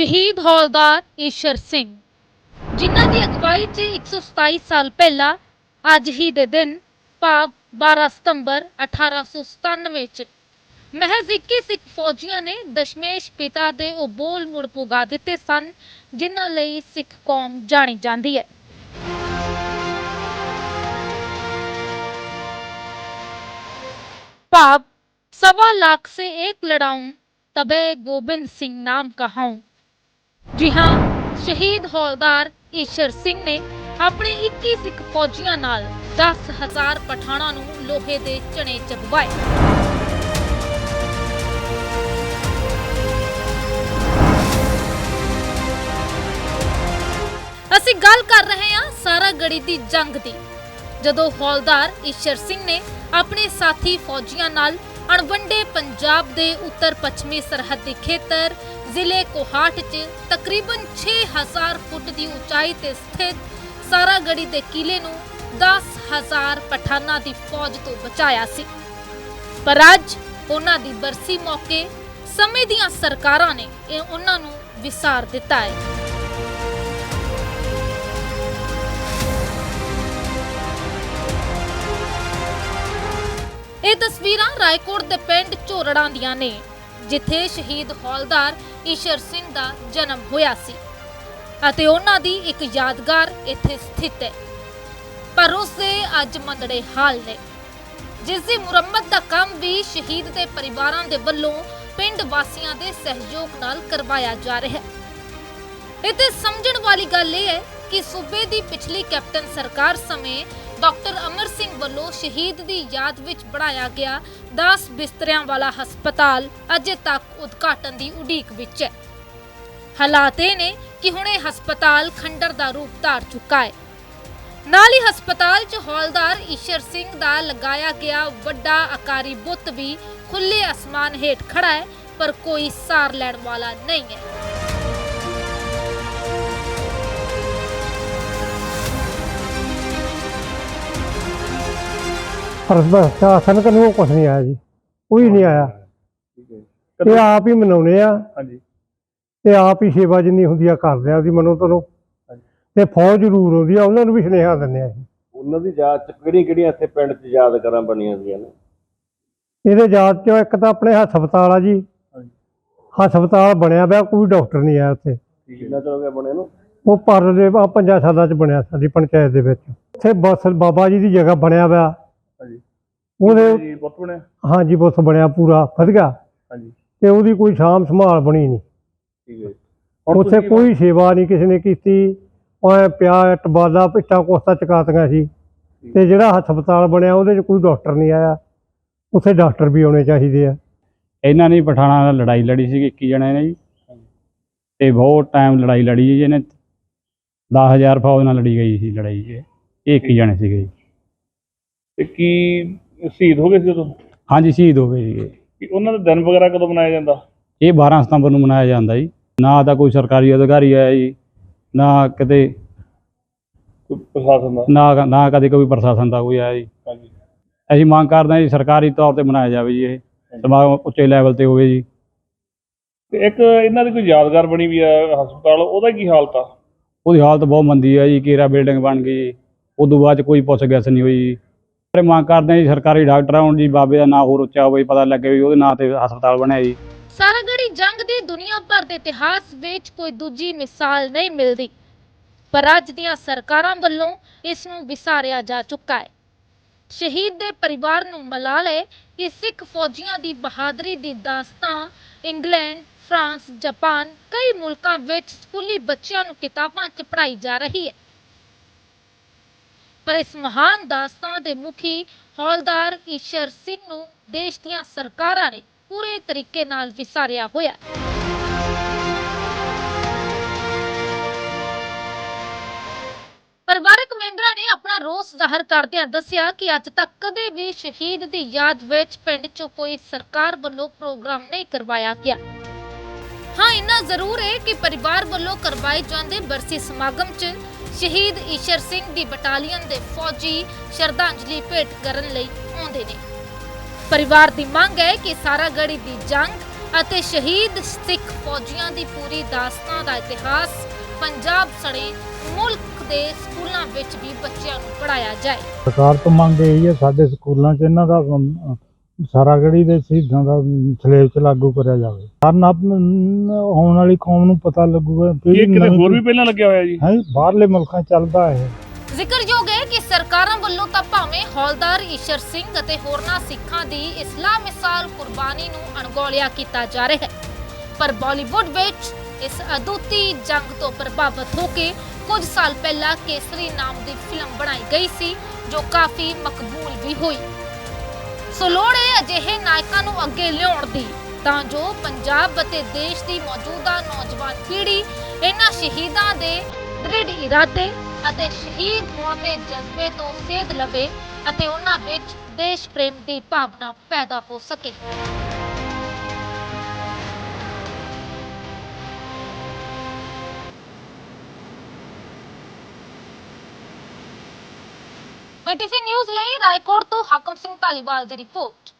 ਸ਼ਹੀਦ ਹੌਲਦਾਰ ਈਸ਼ਰ ਸਿੰਘ ਜਿਨ੍ਹਾਂ ਦੀ ਅਗਵਾਈ 'ਚ 127 ਸਾਲ ਪਹਿਲਾਂ ਅੱਜ ਹੀ ਦੇ ਦਿਨ ਭਾਵ 12 ਸਤੰਬਰ 1897 'ਚ ਮਹਿਜ਼ 21 ਸਿੱਖ ਫੌਜੀਆਂ ਨੇ ਦਸ਼ਮੇਸ਼ ਪਿਤਾ ਦੇ ਉਹ ਬੋਲ ਮੁੜ ਪੁਗਾ ਦਿੱਤੇ ਸਨ ਜਿਨ੍ਹਾਂ ਲਈ ਸਿੱਖ ਕੌਮ ਜਾਣੀ ਜਾਂਦੀ ਹੈ ਭਾਵ सवा लाख से एक लड़ाऊं तबे गोबिंद सिंह नाम कहाऊं ਜੀ ਹਾਂ, ਸ਼ਹੀਦ ਹੌਲਦਾਰ ਈਸ਼ਰ ਸਿੰਘ ਨੇ ਆਪਣੇ 21 ਸਿੱਖ ਫੌਜੀਆਂ ਨਾਲ 10000 ਪਠਾਣਾਂ ਨੂੰ ਲੋਹੇ ਦੇ ਚਣੇ ਚਗਵਾਏ ਅਸੀਂ ਗੱਲ ਕਰ ਰਹੇ ਹਾਂ ਸਾਰਾ ਗੜੀ ਦੀ ਜੰਗ ਦੀ, ਜਦੋਂ ਹੌਲਦਾਰ ਈਸ਼ਰ ਸਿੰਘ ਨੇ ਆਪਣੇ ਸਾਥੀ ਫੌਜੀਆਂ ਨਾਲ ਅਣਵੰਡੇ ਪੰਜਾਬ ਦੇ ਉੱਤਰ ਪੱਛਮੀ ਸਰਹੱਦੀ ਖੇਤਰ ਜ਼ਿਲ੍ਹੇ ਕੋਹਾਟ 'ਚ ਤਕਰੀਬਨ 6000 ਫੁੱਟ ਦੀ ਉਚਾਈ ਤੇ ਸਥਿਤ ਸਾਰਾਗੜੀ ਦੇ ਕਿਲੇ ਨੂੰ 10000 ਪਠਾਨਾਂ ਦੀ ਫੌਜ ਤੋਂ ਬਚਾਇਆ ਸੀ। ਪਰ ਅੱਜ ਉਹਨਾਂ ਦੀ ਬਰਸੀ ਮੌਕੇ ਸਮੇਂ ਦੀਆਂ ਸਰਕਾਰਾਂ ਨੇ ਇਹ ਉਹਨਾਂ ਨੂੰ ਵਿਸਾਰ ਦਿੱਤਾ ਹੈ। ਇਹ ਤਸਵੀਰਾਂ ਰਾਏਕੋਟ ਦੇ ਪਿੰਡ ਝੋਰੜਾਂ ਦੀਆਂ ਨੇ। ਜਿੱਥੇ ਸ਼ਹੀਦ ਹੌਲਦਾਰ ਈਸ਼ਰ ਸਿੰਘ ਦਾ ਜਨਮ ਹੋਇਆ ਸੀ। ਅਤੇ ਉਹਨਾਂ ਦੀ ਇੱਕ ਯਾਦਗਾਰ ਇੱਥੇ ਸਥਿਤ ਹੈ। ਪਰ ਉਸ ਦੇ ਅੱਜ ਮੰਦੜੇ ਹਾਲ ਨੇ। ਜਿਸ ਦੀ ਮੁਰੰਮਤ ਦਾ ਕੰਮ ਵੀ ਸ਼ਹੀਦ ਦੇ ਪਰਿਵਾਰਾਂ ਦੇ ਵੱਲੋਂ ਪਿੰਡ ਵਾਸੀਆਂ ਦੇ ਸਹਿਯੋਗ ਨਾਲ ਕਰਵਾਇਆ ਜਾ ਰਿਹਾ ਹੈ। ਇਹ ਸਮਝਣ ਵਾਲੀ ਗੱਲ ਇਹ ਹੈ ਕਿ ਸੂਬੇ ਦੀ ਪਿਛਲੀ ਕੈਪਟਨ ਸਰਕਾਰ ਸਮੇਂ ਡਾਕਟਰ ਅਮਰ ਸਿੰਘ ਵੱਲੋਂ ਸ਼ਹੀਦ ਦੀ ਯਾਦ ਵਿੱਚ ਬਣਾਇਆ ਗਿਆ 10 ਬਿਸਤਰਿਆਂ ਵਾਲਾ ਹਸਪਤਾਲ ਅਜੇ ਤੱਕ ਉਦਘਾਟਨ ਦੀ ਉਡੀਕ ਵਿੱਚ ਹੈ। ਹਾਲਾਤ ਇਹ ਨੇ ਕਿ ਹੁਣ ਇਹ ਹਸਪਤਾਲ ਖੰਡਰ ਦਾ ਰੂਪ ਧਾਰ ਚੁੱਕਾ ਹੈ। ਨਾਲ ਹੀ ਹਸਪਤਾਲ 'ਚ ਹੌਲਦਾਰ ਈਸ਼ਰ ਸਿੰਘ ਦਾ ਲਗਾਇਆ ਗਿਆ ਵੱਡਾ ਆਕਾਰੀ ਬੁੱਤ ਵੀ ਖੁੱਲੇ ਅਸਮਾਨ ਹੇਠ ਖੜਾ ਹੈ, ਪਰ ਕੋਈ ਸਾਰ ਲੈਣ ਵਾਲਾ ਨਹੀਂ ਹੈ। ਪਰ ਪ੍ਰਸ਼ਾਸਨ ਕਨੂੰ ਕੁਝ ਨਹੀਂ ਆਇਆ ਜੀ ਕੋਈ ਨਹੀਂ ਆਇਆ। ਠੀਕ ਹੈ ਇਹ ਆਪ ਹੀ ਮਨਾਉਣੇ ਆ। ਹਾਂਜੀ। ਤੇ ਆਪ ਹੀ ਸੇਵਾ ਜਿੰਨੀ ਹੁੰਦੀ ਆ ਕਰਦੇ ਆ ਉਹਦੀ ਮਨੋਂ ਤੋਂ। ਤੇ ਫੌਜ ਜ਼ਰੂਰ ਹੁੰਦੀ ਆ ਉਹਨਾਂ ਨੂੰ ਵੀ ਸੁਨੇਹਾ ਦਿੰਦੇ ਆ ਜੀ ਉਹਨਾਂ ਦੀ ਯਾਦ ਚ ਕਿਹੜੀਆਂ ਕਿਹੜੀਆਂ ਇੱਥੇ ਪਿੰਡ 'ਚ ਯਾਦਗਾਰਾਂ ਬਣੀਆਂ ਸੀਗੀਆਂ ਨੇ? ਇਹਦੇ ਯਾਦ ਚੋਂ ਇੱਕ ਤਾਂ ਆਪਣੇ ਹਸਪਤਾਲ ਆ ਜੀ। ਹਾਂਜੀ। ਹਸਪਤਾਲ ਬਣਿਆ ਪਿਆ ਕੋਈ ਡਾਕਟਰ ਨਹੀਂ ਆਇਆ ਉੱਥੇ। ਕਿੰਨਾ ਚਿਰ ਹੋ ਗਿਆ ਬਣੇ ਨੂੰ? ਉਹ ਪਰ ਦੇ ਪੰਜਾਂ ਸਾਲਾਂ ਚ ਬਣਿਆ ਸਾਡੀ ਪੰਚਾਇਤ ਦੇ ਵਿੱਚ। ਉੱਥੇ ਬਸ ਬਾਬਾ ਜੀ ਦੀ ਜਗ੍ਹਾ ਬਣਿਆ ਪਿਆ। ਉਹਦੇ ਜੀ ਪੁੱਤ ਬਣਿਆ। ਹਾਂਜੀ ਬੁੱਤ ਬਣਿਆ ਪੂਰਾ ਵਧੀਆ। ਹਾਂਜੀ। ਤੇ ਉਹਦੀ ਕੋਈ ਸ਼ਾਮ ਸੰਭਾਲ ਬਣੀ ਨਹੀਂ। ਠੀਕ ਹੈ ਜੀ। ਉੱਥੇ ਤੁਸੀਂ ਕੋਈ ਸੇਵਾ ਨਹੀਂ ਕਿਸੇ ਨੇ ਕੀਤੀ। ਉਹ ਪਿਆ ਟਬਾਲਾ ਪਿੱਟਾ ਕੋਸਤਾ ਚਕਾਤੀਆਂ ਸੀ। ਤੇ ਜਿਹੜਾ ਹਸਪਤਾਲ ਬਣਿਆ ਉਹਦੇ 'ਚ ਕੋਈ ਡਾਕਟਰ ਨਹੀਂ ਆਇਆ। ਉੱਥੇ ਡਾਕਟਰ ਵੀ ਆਉਣੇ ਚਾਹੀਦੇ ਆ। ਇਹਨਾਂ ਨੇ ਪਠਾਣਾ ਨਾਲ ਲੜਾਈ ਲੜੀ ਸੀ 21 ਜਣਿਆਂ ਨੇ ਜੀ। ਤੇ ਬਹੁਤ ਟਾਈਮ ਲੜਾਈ ਲੜੀ ਜੀ ਇਹਨੇ 10000 ਫੌਜ ਨਾਲ ਲੜੀ ਗਈ ਸੀ ਲੜਾਈ 'ਚ। ਇਹ 21 ਜਣੇ ਸੀਗੇ ਜੀ। ਤੇ ਕੀ ਸ਼ਹੀਦ ਹੋ ਗਏ ਸੀ ਉਦੋਂ? ਹਾਂਜੀ ਸ਼ਹੀਦ ਹੋ ਗਏ ਜੀ ਕਿ ਉਹਨਾਂ ਦਾ ਦਿਨ ਵਗੈਰਾ ਕਦੋਂ ਮਨਾਇਆ ਜਾਂਦਾ? ਇਹ 12 ਸਤੰਬਰ ਨੂੰ ਮਨਾਇਆ ਜਾਂਦਾ ਜੀ। ਨਾ ਤਾਂ ਕੋਈ ਸਰਕਾਰੀ ਅਧਿਕਾਰੀ ਆਇਆ ਜੀ ਨਾ ਕਿਤੇ ਕੋਈ ਪ੍ਰਸ਼ਾਸਨ ਦਾ? ਨਾ ਨਾ ਕਦੇ ਕੋਈ ਪ੍ਰਸ਼ਾਸਨ ਦਾ ਕੋਈ ਆਇਆ ਜੀ। ਹਾਂਜੀ। ਅਸੀਂ ਮੰਗ ਕਰਦੇ ਹਾਂ ਜੀ ਸਰਕਾਰੀ ਤੌਰ ਤੇ ਮਨਾਇਆ ਜਾਵੇ ਜੀ ਇਹ। ਸਮਾਗਮ ਉੱਚੇ ਲੈਵਲ ਤੇ ਹੋਵੇ ਜੀ। ਤੇ ਇੱਕ ਇਹਨਾਂ ਦੀ ਕੋਈ ਯਾਦਗਾਰ ਬਣੀ ਵੀ ਆ ਹਸਪਤਾਲ ਉਹਦਾ ਕੀ ਹਾਲਤ ਆ ਉਹਦੀ ਹਾਲਤ ਬਹੁਤ ਮੰਦੀ ਹੈ ਜੀ ਕੀਰਾ ਬਿਲਡਿੰਗ ਬਣ ਗਈ। ਉਦੋਂ ਬਾਅਦ ਕੋਈ ਪੁੱਛ ਗਿੱਛ ਨਹੀਂ ਹੋਈ ਜੀ ਮੰਗ ਕਰਦੇ ਹਾਂ ਜੀ, ਸਰਕਾਰੀ ਡਾਕਟਰ ਆਉਣ ਜੀ ਬਾਬੇ ਦਾ ਨਾਂ ਹੋਰ ਉੱਚਾ ਹੋਵੇ, ਪਤਾ ਲੱਗੇ ਵੀ ਉਹਦੇ ਨਾਂ ਤੇ ਹਸਪਤਾਲ ਬਣਿਆ ਜੀ। ਸਾਰਾਗੜੀ ਜੰਗ ਦੀ ਦੁਨੀਆ ਭਰ ਦੇ ਇਤਿਹਾਸ ਵਿੱਚ ਕੋਈ ਦੂਜੀ ਮਿਸਾਲ ਨਹੀਂ ਮਿਲਦੀ। ਪਰ ਅੱਜ ਦੀਆਂ ਸਰਕਾਰਾਂ ਵੱਲੋਂ ਇਸ ਨੂੰ ਵਿਸਾਰਿਆ ਜਾ ਚੁੱਕਾ ਹੈ। ਸ਼ਹੀਦ ਦੇ ਪਰਿਵਾਰ ਨੂੰ ਮਲਾਲ ਹੈ ਕਿ ਸਿੱਖ ਫੌਜੀਆਂ ਦੀ ਬਹਾਦਰੀ ਦੀ ਦਾਸਤਾਨ ਇੰਗਲੈਂਡ, ਫਰਾਂਸ, ਜਾਪਾਨ, ਕਈ ਮੁਲਕਾਂ ਵਿੱਚ ਸਕੂਲੀ ਬੱਚਿਆਂ ਨੂੰ ਕਿਤਾਬਾਂ 'ਚ ਪੜ੍ਹਾਈ ਜਾ ਰਹੀ ਹੈ। ਪਰ ਇਸ ਮਹਾਨ ਦਾਸਤਾਨ ਦੇ ਮੁਖੀ ਹੌਲਦਾਰ ਈਸ਼ਰ ਸਿੰਘ ਨੂੰ ਦੇਸ਼ ਦੀਆਂ ਸਰਕਾਰਾਂ ਨੇ ਪੂਰੇ ਤਰੀਕੇ ਨਾਲ ਵਿਸਾਰਿਆ ਹੋਇਆ ਪਰਿਵਾਰਕ ਮੈਂਬਰਾਂ ਨੇ ਆਪਣਾ ਰੋਸ ਜ਼ਾਹਰ ਕਰਦਿਆਂ ਦੱਸਿਆ ਕਿ ਅੱਜ ਤੱਕ ਕਦੇ ਵੀ ਸ਼ਹੀਦ ਦੀ ਯਾਦ ਵਿੱਚ ਪਿੰਡ 'ਚ ਕੋਈ ਸਰਕਾਰ ਵੱਲੋਂ ਪ੍ਰੋਗਰਾਮ ਨਹੀਂ ਕਰਵਾਇਆ ਗਿਆ। ਹਾਂ, ਇੰਨਾ ਜ਼ਰੂਰ ਹੈ ਕਿ ਪਰਿਵਾਰ ਵੱਲੋਂ ਕਰਵਾਏ ਜਾਂਦੇ ਬਰਸੀ ਸਮਾਗਮ 'ਚ ਸ਼ਹੀਦ ਈਸ਼ਰ ਸਿੰਘ ਦੀ ਬਟਾਲੀਅਨ ਦੇ ਫੌਜੀ ਸ਼ਰਧਾਂਜਲੀ ਭੇਟ ਕਰਨ ਲਈ ਆਉਂਦੇ ਨੇ। ਪਰਿਵਾਰ ਦੀ ਮੰਗ ਹੈ ਕਿ ਸਾਰਾਗੜੀ ਦੀ ਜੰਗ ਅਤੇ ਸ਼ਹੀਦ ਸਿੱਖ ਫੌਜੀਆਂ ਦੀ ਪੂਰੀ ਦਾਸਤਾਨ ਦਾ ਇਤਿਹਾਸ ਪੰਜਾਬ ਸਣੇ ਮੁਲਕ ਦੇ ਸਕੂਲਾਂ ਵਿੱਚ ਵੀ ਬੱਚਿਆਂ ਨੂੰ ਪੜਾਇਆ ਜਾਏ। ਸਰਕਾਰ ਤੋਂ ਮੰਗ ਇਹ ਹੈ, ਸਾਡੇ ਸਕੂਲਾਂ 'ਚ ਇਹਨਾਂ ਦਾ ਸਾਰਾਗੜੀ ਦੇ ਸ਼ਹੀਦਾਂ ਦਾ ਸਿਲੇਬਸ ਲਾਗੂ ਕਰਿਆ ਜਾਵੇ। ਕਾਰਨ ਆਪ ਆਉਣ ਵਾਲੀ ਕੌਮ ਨੂੰ ਪਤਾ ਲੱਗੂਗਾ ਇਹ ਕਿਤੇ ਹੋਰ ਵੀ ਪਹਿਲਾਂ ਲੱਗਿਆ ਹੋਇਆ ਜੀ? ਹੈ? ਬਾਹਰਲੇ ਮੁਲਕਾਂ 'ਚ ਚੱਲਦਾ ਹੈ। ਜ਼ਿਕਰਯੋਗ ਹੈ ਕਿ ਸਰਕਾਰਾਂ ਵੱਲੋਂ ਤਾਂ ਭਾਵੇਂ ਹੌਲਦਾਰ ਈਸ਼ਰ ਸਿੰਘ ਅਤੇ ਹੋਰਨਾਂ ਸਿੱਖਾਂ ਦੀ ਇਸਲਾਮ ਮਿਸਾਲ ਕੁਰਬਾਨੀ ਨੂੰ ਅਣਗੌਲਿਆ ਕੀਤਾ ਜਾ ਰਿਹਾ ਹੈ। ਪਰ ਬਾਲੀਵੁੱਡ ਵਿੱਚ ਇਸ ਅਦੁੱਤੀ ਜੰਗ ਤੋਂ ਪ੍ਰਭਾਵਿਤ ਹੋ ਕੇ ਕੁਝ ਸਾਲ ਪਹਿਲਾਂ ਕੇਸਰੀ ਨਾਮ ਦੀ ਫਿਲਮ ਬਣਾਈ ਗਈ ਸੀ ਜੋ ਕਾਫੀ ਮਕਬੂਲ ਵੀ ਹੋਈ। ਸੋ ਲੋੜ ਹੈ ਅਜਿਹੇ ਨਾਇਕਾਂ ਨੂੰ ਅੱਗੇ ਲਿਆਉਣ ਦੀ, ਤਾਂ ਜੋ ਪੰਜਾਬ ਅਤੇ ਦੇਸ਼ ਦੀ ਮੌਜੂਦਾ ਨੌਜਵਾਨ ਪੀੜ੍ਹੀ ਇਹਨਾਂ ਸ਼ਹੀਦਾਂ ਦੇ ਦ੍ਰਿੜ ਇਰਾਦੇ ਅਤੇ ਸ਼ਹੀਦ ਹੋਣ ਦੇ ਜਜ਼ਬੇ ਤੋਂ ਸੇਧ ਲਵੇ ਅਤੇ ਉਹਨਾਂ ਵਿੱਚ ਦੇਸ਼ ਪ੍ਰੇਮ ਦੀ ਭਾਵਨਾ ਪੈਦਾ ਹੋ ਸਕੇ। ਬੀਟੀਸੀ ਨਿਊਜ਼ ਲਈ ਰਾਏਕੋਟ ਤੋਂ ਹਾਕਮ ਸਿੰਘ ਧਾਲੀਵਾਲ ਦੀ ਰਿਪੋਰਟ